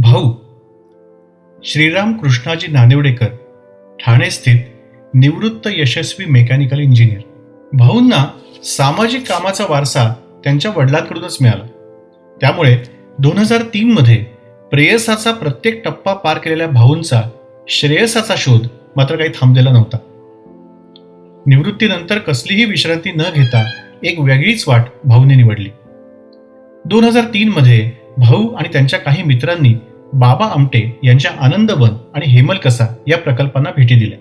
भाऊ श्रीराम कृष्णाजी नांदेवडेकर ठाणे स्थित निवृत्त यशस्वी मेकॅनिकल इंजिनियर. भाऊंना सामाजिक कामाचा वारसा त्यांच्या वडिलांकडूनच मिळाला. त्यामुळे दोन हजार तीनमध्ये प्रेयसाचा प्रत्येक टप्पा पार केलेल्या भाऊंचा श्रेयसाचा शोध मात्र काही थांबलेला नव्हता. निवृत्तीनंतर कसलीही विश्रांती न घेता एक वेगळीच वाट भाऊने निवडली. दोन हजार तीनमध्ये भाऊ आणि त्यांच्या काही मित्रांनी बाबा आमटे यांच्या आनंदवन आणि हेमल कसा या प्रकल्पांना भेटी दिल्या.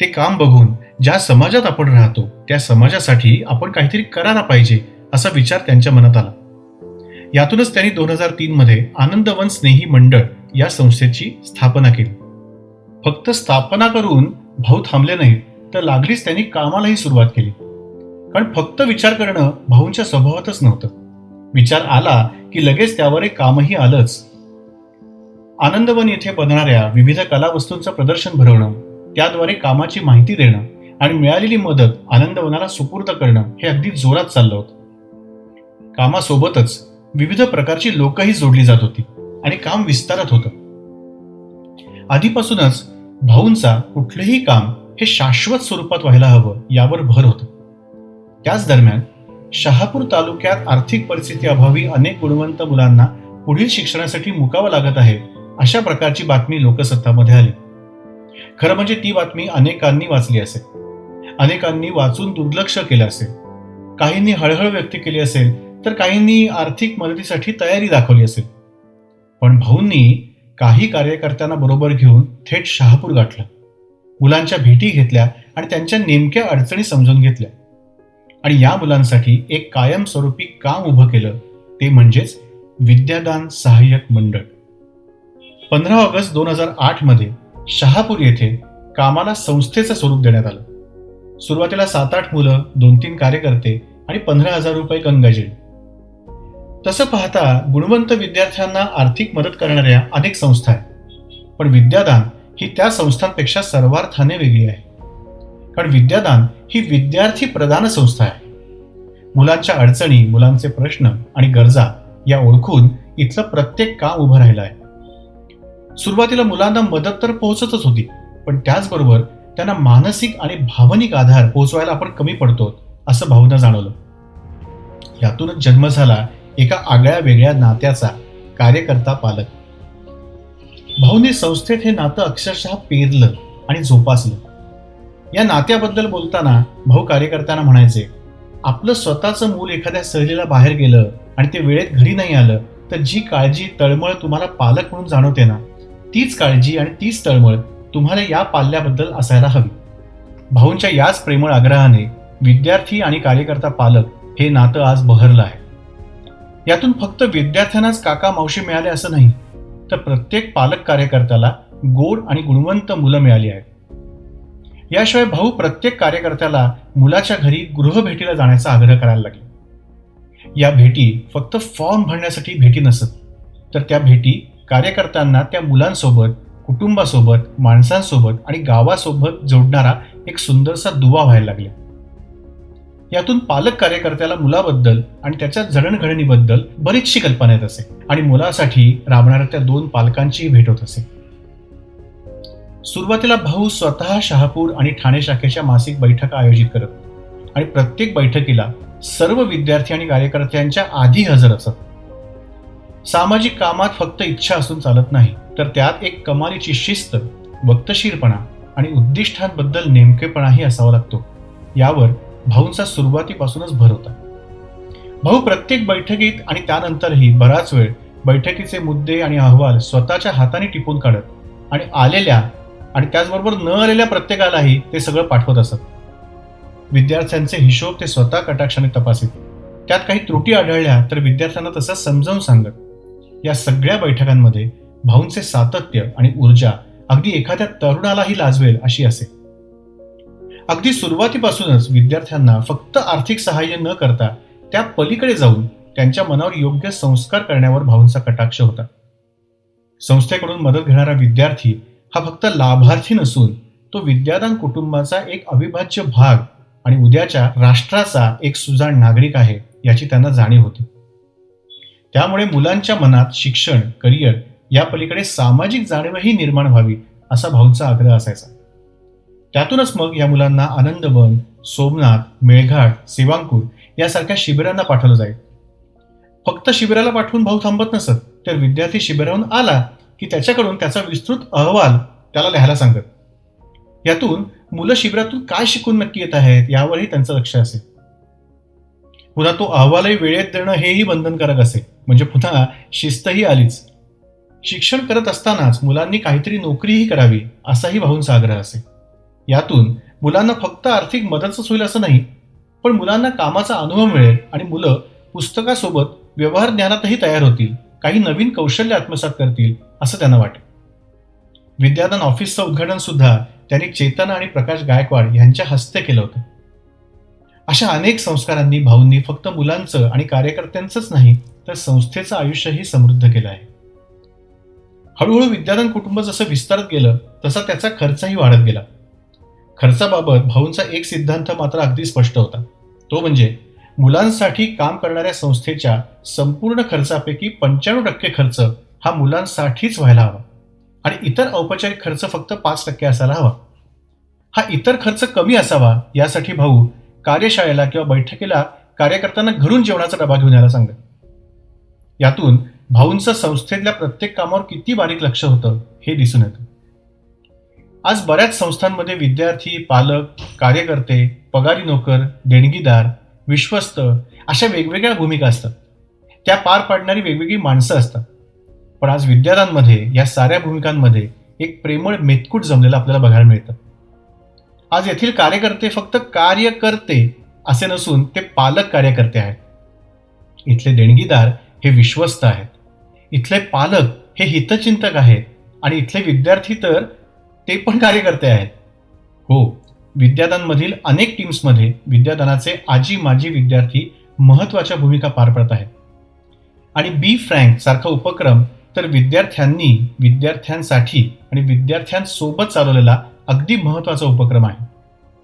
ते काम बघून ज्या समाजात आपण राहतो त्या समाजासाठी आपण काहीतरी करायला पाहिजे असा विचार त्यांच्या मनात आला. यातूनच त्यांनी दोन हजार तीनमध्ये आनंदवन स्नेही मंडळ या संस्थेची स्थापना केली. फक्त स्थापना करून भाऊ थांबले नाहीत तर लागलीच त्यांनी कामालाही सुरुवात केली. कारण फक्त विचार करणं भाऊंच्या स्वभावातच नव्हतं. विचार आला की लगेच त्यावर एक कामही आलंच. आनंदवन येथे बनणाऱ्या विविध कलावस्तूंचं प्रदर्शन भरवणं त्याद्वारे कामाची माहिती देणं आणि मिळालेली मदत आनंदवनाला सुपूर्द करणं हे अगदी जोरात चाललं होतं. कामासोबतच विविध प्रकारची लोकही जोडली जात होती आणि काम विस्तारत होतं. आधीपासूनच भाऊंचा कुठलंही काम हे शाश्वत स्वरूपात व्हायला हवं यावर भर होतं. त्याच दरम्यान शहापूर तालुक्यात आर्थिक परिस्थिती अभावी अनेक गुणवंत मुलांना पुढील शिक्षणासाठी मुकावं लागत आहे अशा प्रकारची बातमी लोकसत्तामध्ये आली. खरं म्हणजे ती बातमी अनेकांनी वाचली असेल. अनेकांनी वाचून दुर्लक्ष केलं असेल. काहींनी हळहळ व्यक्त केली असेल तर काहींनी आर्थिक मदतीसाठी तयारी दाखवली असेल. पण भाऊंनी काही कार्यकर्त्यांना बरोबर घेऊन थेट शहापूर गाठलं. मुलांच्या भेटी घेतल्या आणि त्यांच्या नेमक्या अडचणी समजून घेतल्या. आणि या मुलांसाठी एक कायमस्वरूपी काम उभं केलं ते म्हणजेच विद्यादान सहाय्यक मंडळ. पंधरा ऑगस्ट दोन हजार आठमध्ये शहापूर येथे कामाला संस्थेचं स्वरूप देण्यात आलं. सुरुवातीला सात आठ मुलं दोन तीन कार्यकर्ते आणि पंधरा हजार रुपये गंगाजळी तसं पाहता गुणवंत विद्यार्थ्यांना आर्थिक मदत करणाऱ्या अनेक संस्था आहेत. पण विद्यादान ही त्या संस्थांपेक्षा सर्वार्थाने वेगळी आहे. कारण विद्यादान ही विद्यार्थी प्रदान संस्था आहे. मुलांच्या अडचणी मुलांचे प्रश्न आणि गरजा या ओळखून इथलं प्रत्येक काम उभं राहिलं आहे. सुरुवातीला मुलांना मदत तर पोहोचतच होती पण त्याचबरोबर त्यांना मानसिक आणि भावनिक आधार पोहोचवायला आपण कमी पडतो असं भावना जाणवलं. यातूनच जन्म झाला एका आगळ्या वेगळ्या नात्याचा कार्यकर्ता पालक. भाऊनी संस्थेत हे नातं अक्षरशः पेरलं आणि जोपासलं. या नात्याबद्दल बोलताना भाऊ कार्यकर्त्यांना म्हणायचे आपलं स्वतःचं मूल एखाद्या सहलीला बाहेर गेलं आणि ते वेळेत घरी नाही आलं तर जी काळजी तळमळ तुम्हाला पालक म्हणून जाणवते ना तीच काळजी आणि तीच तळमळ तुम्हाला या पाल्याबद्दल असायला हवी. भाऊंच्या याच प्रेमळ आग्रहाने विद्यार्थी आणि कार्यकर्ता पालक हे नातं आज बहरलं आहे. यातून फक्त विद्यार्थ्यांनाच काका मावशी मिळाले असं नाही तर प्रत्येक पालक कार्यकर्त्याला गोड आणि गुणवंत मुलं मिळाली आहेत. याशिवाय भाऊ प्रत्येक कार्यकर्त्याला मुलाच्या घरी गृहभेटीला जाण्याचा आग्रह करायला लागले. या भेटी फक्त फॉर्म भरण्यासाठी भेटी नसत तर त्या भेटी कार्यकर्त्यांना त्या मुलांसोबत कुटुंबासोबत माणसांसोबत आणि गावासोबत जोडणारा एक सुंदरसा दुवा व्हायला लागला. यातून पालक कार्यकर्त्याला मुलाबद्दल आणि त्याच्या जडणघडणीबद्दल बरीचशी कल्पना येत असे आणि मुलासाठी राबणाऱ्या त्या दोन पालकांचीही भेट होत असे. सुरुवातीला भाऊ स्वतः शहापूर आणि ठाणे शाखेच्या मासिक बैठका आयोजित करत आणि प्रत्येक बैठकीला सर्व विद्यार्थी आणि कार्यकर्त्यांच्या आधी हजर असत. सामाजिक कामात फक्त इच्छा असून चालत नाही तर त्यात एक कमालीची शिस्त वक्तशीरपणा आणि उद्दिष्टांबद्दल नेमकेपणाही असावा लागतो. यावर भाऊंचा सुरुवातीपासूनच भर होता. भाऊ प्रत्येक बैठकीत आणि त्यानंतरही बराच वेळ बैठकीचे मुद्दे आणि अहवाल स्वतःच्या हाताने टिपून काढत आणि आलेल्या आणि त्याचबरोबर न आलेल्या प्रत्येकालाही ते सगळं पाठवत असत. विद्यार्थ्यांचे हिशोब ते स्वतः कटाक्षाने तपासित. त्यात काही त्रुटी आढळल्या तर विद्यार्थ्यांना तसं समजावून सांगत. या सगळ्या बैठकांमध्ये भाऊंचे सातत्य आणि ऊर्जा अगदी एखाद्या तरुणालाही लाजवेल अशी असे. अगदी सुरुवातीपासूनच विद्यार्थ्यांना फक्त आर्थिक सहाय्य न करता त्या पलीकडे जाऊन त्यांच्या मनावर योग्य संस्कार करण्यावर भाऊंचा कटाक्ष होता. संस्थेकडून मदत घेणारा विद्यार्थी हा फक्त लाभार्थी नसून तो विद्यादान कुटुंबाचा एक अविभाज्य भाग आणि उद्याच्या राष्ट्राचा एक सुजाण नागरिक आहे याची त्यांना जाणीव होती. त्यामुळे मुलांच्या मनात शिक्षण करिअर या पलीकडे सामाजिक जाणीवही निर्माण व्हावी असा भाऊंचा आग्रह असायचा. त्यातूनच मग या मुलांना आनंदवन सोमनाथ मेळघाट सेवांकूर यासारख्या शिबिरांना पाठवलं जाईल. फक्त शिबिराला पाठवून भाऊ थांबत नसत तर विद्यार्थी शिबिराहून आला की त्याच्याकडून त्याचा विस्तृत अहवाल त्याला लिहायला सांगत. यातून मुलं शिबिरातून काय शिकून नक्की येत आहेत यावरही त्यांचं लक्ष असेल. पुन्हा तो अहवालही वेळेत देणं हेही बंधनकारक असे म्हणजे पुन्हा शिस्तही आलीच. शिक्षण करत असतानाच मुलांनी काहीतरी नोकरीही करावी असाही भाऊंचा आग्रह असे. यातून मुलांना फक्त आर्थिक मदतच होईल असं नाही पण मुलांना कामाचा अनुभव मिळेल आणि मुलं पुस्तकासोबत व्यवहार ज्ञानातही तयार होतील काही नवीन कौशल्य आत्मसात करतील असं त्यांना वाटे विद्यादान ऑफिसचं उद्घाटन सुद्धा त्यांनी चेतन आणि प्रकाश गायकवाड यांच्या हस्ते केलं होतं. अशा अनेक संस्कारांनी भाऊंनी फक्त मुलांचं आणि कार्यकर्त्यांचंच नाही तर संस्थेचं आयुष्यही समृद्ध केलं आहे. हळूहळू विद्यादान कुटुंब जसं विस्तारत गेलं तसा त्याचा खर्चही वाढत गेला. खर्चाबाबत भाऊंचा एक सिद्धांत मात्र अगदी स्पष्ट होता. तो म्हणजे मुलांसाठी काम करणाऱ्या संस्थेच्या संपूर्ण खर्चापैकी पंच्याण्णव टक्के खर्च हा मुलांसाठीच व्हायला हवा. आणि इतर औपचारिक खर्च फक्त पाच टक्के असायला हवा. हा इतर खर्च कमी असावा यासाठी भाऊ कार्यशाळेला किंवा बैठकीला कार्यकर्त्यांना घरून जेवणाचा डबा घेऊन यायला सांगत. यातून भाऊंचं संस्थेतल्या प्रत्येक कामावर किती बारीक लक्ष होतं हे दिसून येतं. आज बऱ्याच संस्थांमध्ये विद्यार्थी पालक कार्यकर्ते पगारी नोकर देणगीदार विश्वस्त अशा वेगवेगळ्या भूमिका असतात. त्या पार पाडणारी वेगवेगळी माणसं असतात. पण आज विद्यार्थ्यांमध्ये या साऱ्या भूमिकांमध्ये एक प्रेमळ मेतकूट जमलेलं आपल्याला बघायला मिळतं. आज येथील कार्यकर्ते फक्त कार्यकर्ते असे नसून ते पालक कार्यकर्ते आहेत. इथले देणगीदार हे विश्वस्त आहेत. इथले पालक हे हितचिंतक आहेत आणि इथले विद्यार्थी तर ते पण कार्यकर्ते आहेत. हो विद्यादानमधील अनेक टीम्समध्ये विद्यादानाचे आजी माजी विद्यार्थी महत्त्वाच्या भूमिका पार पडत आहेत. आणि बी. फ्रँक सारखा उपक्रम तर विद्यार्थ्यांनी विद्यार्थ्यांसाठी आणि विद्यार्थ्यांसोबत चालवलेला अगदी महत्त्वाचा उपक्रम आहे.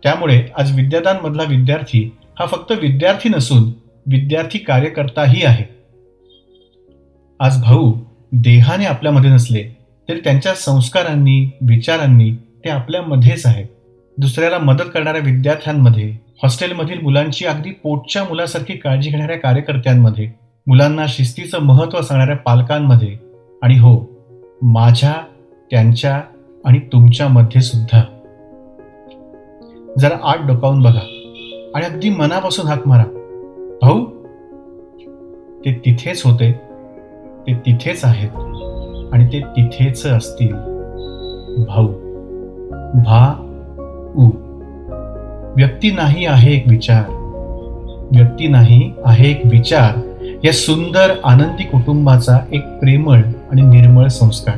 त्यामुळे आज विद्यादानमधला विद्यार्थी हा फक्त विद्यार्थी नसून विद्यार्थी कार्यकर्ताही आहे. आज भाऊ देहाने आपल्यामध्ये नसले तरी त्यांच्या संस्कारांनी विचारांनी ते आपल्यामध्येच आहेत. दुसऱ्याला मदत करणाऱ्या विद्यार्थ्यांमध्ये हॉस्टेलमधील मुलांची अगदी पोटच्या मुलासारखी काळजी घेणाऱ्या कार्यकर्त्यांमध्ये मुलांना शिस्तीचं महत्त्व सांगणाऱ्या पालकांमध्ये आणि हो माझ्या त्यांच्या आणि तुमच्यामध्ये सुद्धा. जरा आत डोकावून बघा आणि अगदी मनापासून हाक मारा. भाऊ ते तिथेच होते. ते तिथेच आहेत आणि ते तिथेच असतील. भाऊ भा उ. व्यक्ती नाही आहे एक विचार. व्यक्ती नाही आहे एक विचार या सुंदर आनंदी कुटुंबाचा एक प्रेमळ आणि निर्मळ संस्कार.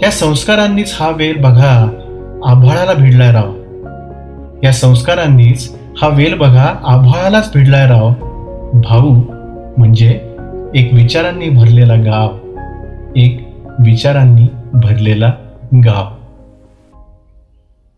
त्या संस्कारांनीच हा वेल बघा आभाळाला भिडलाय राव. या संस्कारांनीच हा वेल बघा आभाळालाच भिडलाय राव. भाऊ म्हणजे एक विचारांनी भरलेला गाव एक विचारांनी भरलेला गाव.